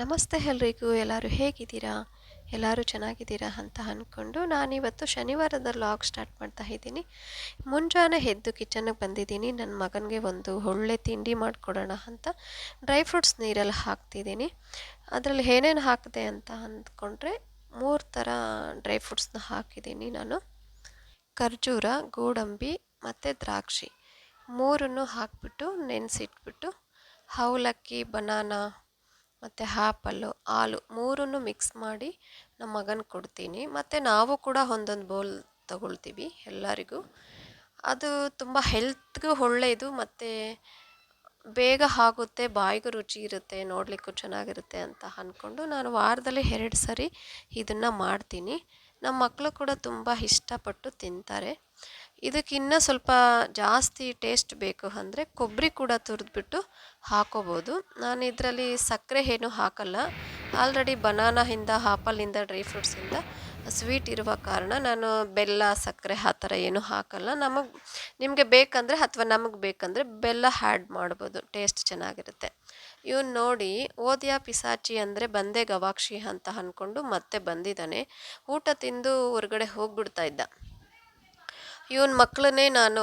ನಮಸ್ತೆ ಎಲ್ರಿಗೂ, ಎಲ್ಲರೂ ಹೇಗಿದ್ದೀರಾ? ಎಲ್ಲರೂ ಚೆನ್ನಾಗಿದ್ದೀರಾ ಅಂತ ಅಂದ್ಕೊಂಡು ನಾನಿವತ್ತು ಶನಿವಾರದ ಲಾಗ್ ಸ್ಟಾರ್ಟ್ ಮಾಡ್ತಾ ಇದ್ದೀನಿ. ಮುಂಜಾನೆ ಎದ್ದು ಕಿಚನ್ಗೆ ಬಂದಿದ್ದೀನಿ. ನನ್ನ ಮಗನಿಗೆ ಒಂದು ಒಳ್ಳೆ ತಿಂಡಿ ಮಾಡಿಕೊಡೋಣ ಅಂತ ಡ್ರೈ ಫ್ರೂಟ್ಸ್ ನೀರಲ್ಲಿ ಹಾಕ್ತಿದ್ದೀನಿ. ಅದರಲ್ಲಿ ಏನೇನು ಹಾಕಿದೆ ಅಂತ ಅಂದ್ಕೊಂಡ್ರೆ ಮೂರು ಥರ ಡ್ರೈ ಫ್ರೂಟ್ಸ್ನ ಹಾಕಿದ್ದೀನಿ ನಾನು. ಖರ್ಜೂರ, ಗೋಡಂಬಿ ಮತ್ತು ದ್ರಾಕ್ಷಿ. ಮೂರನ್ನು ಹಾಕ್ಬಿಟ್ಟು ನೆನೆಸಿಟ್ಬಿಟ್ಟು, ಅವಲಕ್ಕಿ, ಬನಾನಾ ಮತ್ತು ಆ್ಯಪಲ್ಲು ಹಾಲು ಮೂರನ್ನು ಮಿಕ್ಸ್ ಮಾಡಿ ನಮ್ಮ ಮಗನ ಕೊಡ್ತೀನಿ. ಮತ್ತು ನಾವು ಕೂಡ ಒಂದೊಂದು ಬೌಲ್ ತಗೊಳ್ತೀವಿ ಎಲ್ಲರಿಗೂ. ಅದು ತುಂಬ ಹೆಲ್ತ್ಗೂ ಒಳ್ಳೆಯದು ಮತ್ತು ಬೇಗ ಆಗುತ್ತೆ, ಬಾಯಿಗೂ ರುಚಿ ಇರುತ್ತೆ, ನೋಡಲಿಕ್ಕೂ ಚೆನ್ನಾಗಿರುತ್ತೆ ಅಂತ ಅಂದ್ಕೊಂಡು ನಾನು ವಾರದಲ್ಲಿ ಎರಡು ಸರಿ ಇದನ್ನು ಮಾಡ್ತೀನಿ. ನಮ್ಮ ಮಕ್ಕಳು ಕೂಡ ತುಂಬ ಇಷ್ಟಪಟ್ಟು ತಿಂತಾರೆ. ಇದಕ್ಕೆ ಇನ್ನೂ ಸ್ವಲ್ಪ ಜಾಸ್ತಿ ಟೇಸ್ಟ್ ಬೇಕು ಅಂದರೆ ಕೊಬ್ಬರಿ ಕೂಡ ತುರಿದ್ಬಿಟ್ಟು ಹಾಕೋಬೋದು. ನಾನು ಇದರಲ್ಲಿ ಸಕ್ಕರೆ ಏನು ಹಾಕಲ್ಲ. ಆಲ್ರೆಡಿ ಬನಾನಾಯಿಂದ ಆಪಲಿಂದ ಡ್ರೈ ಫ್ರೂಟ್ಸಿಂದ ಸ್ವೀಟ್ ಇರುವ ಕಾರಣ ನಾನು ಬೆಲ್ಲ, ಸಕ್ಕರೆ ಆ ಥರ ಏನೂ ಹಾಕಲ್ಲ. ನಮಗೆ, ನಿಮಗೆ ಬೇಕಂದರೆ ಅಥವಾ ನಮಗೆ ಬೇಕಂದರೆ ಬೆಲ್ಲ ಆ್ಯಡ್ ಮಾಡ್ಬೋದು. ಟೇಸ್ಟ್ ಚೆನ್ನಾಗಿರುತ್ತೆ. ಇವನು ನೋಡಿ, ಓದ್ಯಾ ಪಿಸಾಚಿ ಅಂದರೆ ಬಂದೆ ಗವಾಕ್ಷಿ ಅಂತ ಅಂದ್ಕೊಂಡು ಮತ್ತೆ ಬಂದಿದ್ದಾನೆ. ಊಟ ತಿಂದು ಹೊರಗಡೆ ಹೋಗ್ಬಿಡ್ತಾ ಇದ್ದ. ಇವನ ಮಕ್ಕಳನ್ನೇ ನಾನು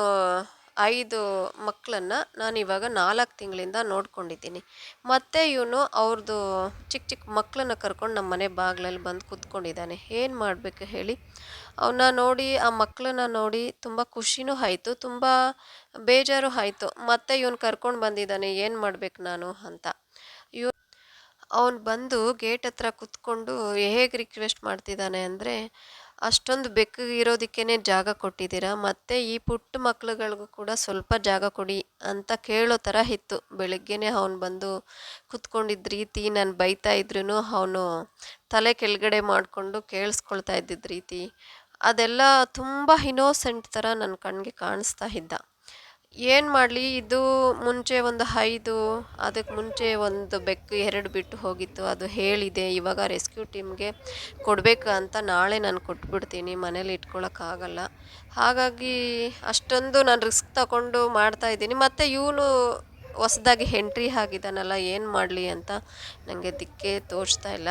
ಐದು ಮಕ್ಕಳನ್ನ ನಾನು ಇವಾಗ ನಾಲ್ಕು ತಿಂಗಳಿಂದ ನೋಡ್ಕೊಂಡಿದ್ದೀನಿ. ಮತ್ತು ಇವನು ಅವ್ರದ್ದು ಚಿಕ್ಕ ಚಿಕ್ಕ ಮಕ್ಕಳನ್ನ ಕರ್ಕೊಂಡು ನಮ್ಮ ಮನೆ ಬಾಗಿಲಲ್ಲಿ ಬಂದು ಕೂತ್ಕೊಂಡಿದ್ದಾನೆ. ಏನು ಮಾಡಬೇಕು ಹೇಳಿ? ಅವನ್ನ ನೋಡಿ, ಆ ಮಕ್ಕಳನ್ನ ನೋಡಿ ತುಂಬ ಖುಷಿನೂ ಆಯಿತು, ತುಂಬ ಬೇಜಾರು ಆಯಿತು. ಮತ್ತೆ ಇವನು ಕರ್ಕೊಂಡು ಬಂದಿದ್ದಾನೆ, ಏನು ಮಾಡಬೇಕು ನಾನು ಅಂತ. ಇವ್ ಅವನು ಬಂದು ಗೇಟ್ ಹತ್ರ ಕೂತ್ಕೊಂಡು ಹೇಗೆ ರಿಕ್ವೆಸ್ಟ್ ಮಾಡ್ತಿದ್ದಾನೆ ಅಂದರೆ ಅಷ್ಟೊಂದು ಬೆಕ್ಕಗೆ ಇರೋದಕ್ಕೇ ಜಾಗ ಕೊಟ್ಟಿದ್ದೀರಾ? ಮತ್ತು ಈ ಪುಟ್ಟ ಮಕ್ಳುಗಳಿಗೂ ಕೂಡ ಸ್ವಲ್ಪ ಜಾಗ ಕೊಡಿ ಅಂತ ಕೇಳೋ ಥರ ಇತ್ತು. ಬೆಳಗ್ಗೆನೇ ಅವನು ಬಂದು ಕುತ್ಕೊಂಡಿದ್ದ ರೀತಿ ನಾನು ಬೈತಾ ಇದ್ರೂ ಅವನು ತಲೆ ಕೆಳಗಡೆ ಮಾಡಿಕೊಂಡು ಕೇಳಿಸ್ಕೊಳ್ತಾ ಇದ್ದಿದ್ದ ರೀತಿ. ಅದೆಲ್ಲ ತುಂಬ ಇನೋಸೆಂಟ್ ಥರ ನನ್ನ ಕಣ್ಣಿಗೆ ಕಾಣಿಸ್ತಾ ಇದ್ದ. ಏನು ಮಾಡಲಿ? ಇದು ಮುಂಚೆ ಒಂದು ಐದು ಅದಕ್ಕೆ ಮುಂಚೆ ಒಂದು ಬೆಕ್ಕು ಎರಡು ಬಿಟ್ಟು ಹೋಗಿತ್ತು. ಅದು ಹೇಳಿದೆ, ಇವಾಗ ರೆಸ್ಕ್ಯೂ ಟೀಮ್ಗೆ ಕೊಡಬೇಕು ಅಂತ ನಾಳೆ ನಾನು ಕೊಟ್ಬಿಡ್ತೀನಿ, ಮನೇಲಿ ಇಟ್ಕೊಳಕ್ಕಾಗಲ್ಲ ಹಾಗಾಗಿ ಅಷ್ಟೊಂದು ನಾನು ರಿಸ್ಕ್ ತಗೊಂಡು ಮಾಡ್ತಾಯಿದ್ದೀನಿ ಮತ್ತು ಇವನು ಹೊಸ್ದಾಗಿ ಎಂಟ್ರಿ ಆಗಿದ್ದಾನಲ್ಲ ಏನು ಮಾಡಲಿ ಅಂತ ನನಗೆ ದಿಕ್ಕೇ ತೋಚ್ತಾ ಇಲ್ಲ.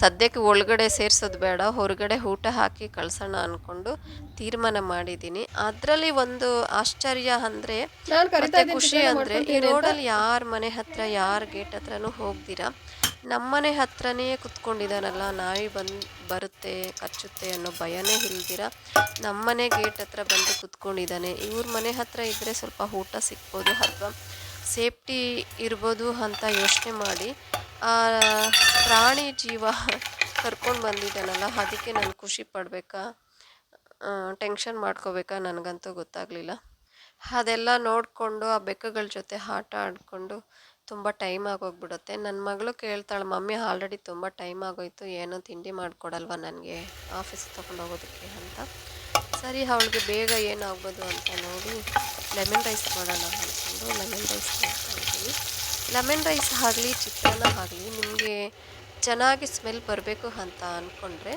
ಸದ್ಯಕ್ಕೆ ಒಳಗಡೆ ಸೇರ್ಸೋದು ಬೇಡ ಹೊರಗಡೆ ಊಟ ಹಾಕಿ ಕಳ್ಸೋಣ ಅನ್ಕೊಂಡು ತೀರ್ಮಾನ ಮಾಡಿದ್ದೀನಿ. ಅದರಲ್ಲಿ ಒಂದು ಆಶ್ಚರ್ಯ ಅಂದರೆ ಮತ್ತೆ ಖುಷಿ ಅಂದರೆ ಈ ರೋಡಲ್ಲಿ ಯಾರ ಮನೆ ಹತ್ರ ಯಾರ ಗೇಟ್ ಹತ್ರನೂ ಹೋಗ್ದಿರಾ. ನಮ್ಮನೆ ಹತ್ರನೇ ಕುತ್ಕೊಂಡಿದ್ದಾನಲ್ಲ ನಾಯಿ ಬಂದು ಬರುತ್ತೆ ಕಚ್ಚುತ್ತೆ ಅನ್ನೋ ಭಯನೇ ಇಲ್ದಿರ. ನಮ್ಮನೆ ಗೇಟ್ ಹತ್ರ ಬಂದು ಕುತ್ಕೊಂಡಿದ್ದಾನೆ. ಇವ್ರ ಮನೆ ಹತ್ರ ಇದ್ದರೆ ಸ್ವಲ್ಪ ಊಟ ಸಿಕ್ಬೋದು ಅಥವಾ ಸೇಫ್ಟಿ ಇರ್ಬೋದು ಅಂತ ಯೋಚನೆ ಮಾಡಿ ಪ್ರಾಣಿ ಜೀವ ಕರ್ಕೊಂಡು ಬಂದಿದ್ದಾನಲ್ಲ, ಅದಕ್ಕೆ ನಾನು ಖುಷಿ ಪಡಬೇಕಾ? ಟೆನ್ಷನ್ ಮಾಡ್ಕೋಬೇಕಾ ನನಗಂತೂ ಗೊತ್ತಾಗಲಿಲ್ಲ. ಅದೆಲ್ಲ ನೋಡಿಕೊಂಡು, ಆ ಬೆಕ್ಕುಗಳ ಜೊತೆ ಆಟ ಆಡಿಕೊಂಡು ತುಂಬ ಟೈಮ್ ಆಗೋಗ್ಬಿಡುತ್ತೆ. ನನ್ನ ಮಗಳು ಕೇಳ್ತಾಳೆ, ಮಮ್ಮಿ ಆಲ್ರೆಡಿ ತುಂಬ ಟೈಮ್ ಆಗೋಯ್ತು, ಏನೋ ತಿಂಡಿ ಮಾಡಿಕೊಡಲ್ವ ನನಗೆ? ಆಫೀಸ್ ತೊಗೊಂಡೋಗೋದಕ್ಕೆ ಅಂತ. ಸರಿ, ಅವಳಿಗೆ ಬೇಗ ಏನಾಗ್ಬೋದು ಅಂತ ನೋಡಿ ಲೆಮನ್ ರೈಸ್ ಮಾಡೋಣ ಅಂದ್ಕೊಂಡು ಲೆಮನ್ ರೈಸ್ ಮಾಡ್ತಾಯಿದ್ದೀನಿ ಲೆಮನ್ ರೈಸ್ ಆಗಲಿ ಚಿತ್ರಾನ್ನ ಆಗಲಿ ನಿಮಗೆ ಚೆನ್ನಾಗಿ ಸ್ಮೆಲ್ ಬರಬೇಕು ಅಂತ ಅಂದ್ಕೊಂಡ್ರೆ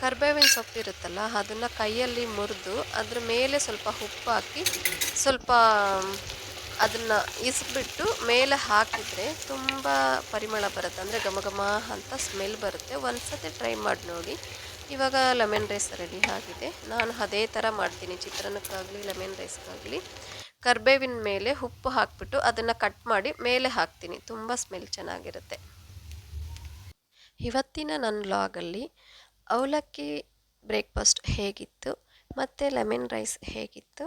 ಕರ್ಬೇವಿನ ಸೊಪ್ಪು ಇರುತ್ತಲ್ಲ, ಅದನ್ನು ಕೈಯಲ್ಲಿ ಮುರಿದು ಅದ್ರ ಮೇಲೆ ಸ್ವಲ್ಪ ಉಪ್ಪು ಹಾಕಿ ಸ್ವಲ್ಪ ಅದನ್ನು ಇಸ್ಬಿಟ್ಟು ಮೇಲೆ ಹಾಕಿದರೆ ತುಂಬ ಪರಿಮಳ ಬರುತ್ತೆ. ಅಂದರೆ ಘಮ ಘಮ ಅಂತ ಸ್ಮೆಲ್ ಬರುತ್ತೆ. ಒಂದು ಸತಿ ಟ್ರೈ ಮಾಡಿ ನೋಡಿ. ಇವಾಗ ಲೆಮನ್ ರೈಸ್ ರೆಡಿ ಆಗಿದೆ. ನಾನು ಅದೇ ಥರ ಮಾಡ್ತೀನಿ. ಚಿತ್ರಾನ್ನಕ್ಕಾಗಲಿ, ಲೆಮನ್ ರೈಸ್ಗಾಗಲಿ. ಕರ್ಬೇವಿನ ಮೇಲೆ ಉಪ್ಪು ಹಾಕಿಬಿಟ್ಟು ಅದನ್ನು ಕಟ್ ಮಾಡಿ ಮೇಲೆ ಹಾಕ್ತೀನಿ. ತುಂಬ ಸ್ಮೆಲ್ ಚೆನ್ನಾಗಿರುತ್ತೆ. ಇವತ್ತಿನ ನನ್ನ ಲಾಗಲ್ಲಿ ಅವಲಕ್ಕಿ ಬ್ರೇಕ್ಫಾಸ್ಟ್ ಹೇಗಿತ್ತು, ಮತ್ತು ಲೆಮನ್ ರೈಸ್ ಹೇಗಿತ್ತು,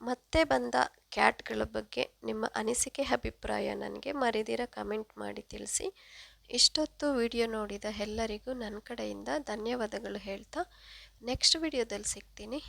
ಮತ್ತೆ ಬಂದ ಕ್ಯಾಟ್ಗಳ ಬಗ್ಗೆ ನಿಮ್ಮ ಅನಿಸಿಕೆ, ಅಭಿಪ್ರಾಯ ನನಗೆ ಮರೆದಿರ ಕಮೆಂಟ್ ಮಾಡಿ ತಿಳಿಸಿ. ಇಷ್ಟೊತ್ತು ವಿಡಿಯೋ ನೋಡಿದ ಎಲ್ಲರಿಗೂ ನನ್ನ ಕಡೆಯಿಂದ ಧನ್ಯವಾದಗಳು ಹೇಳ್ತಾ ನೆಕ್ಸ್ಟ್ ವಿಡಿಯೋದಲ್ಲಿ ಸಿಗ್ತೀನಿ.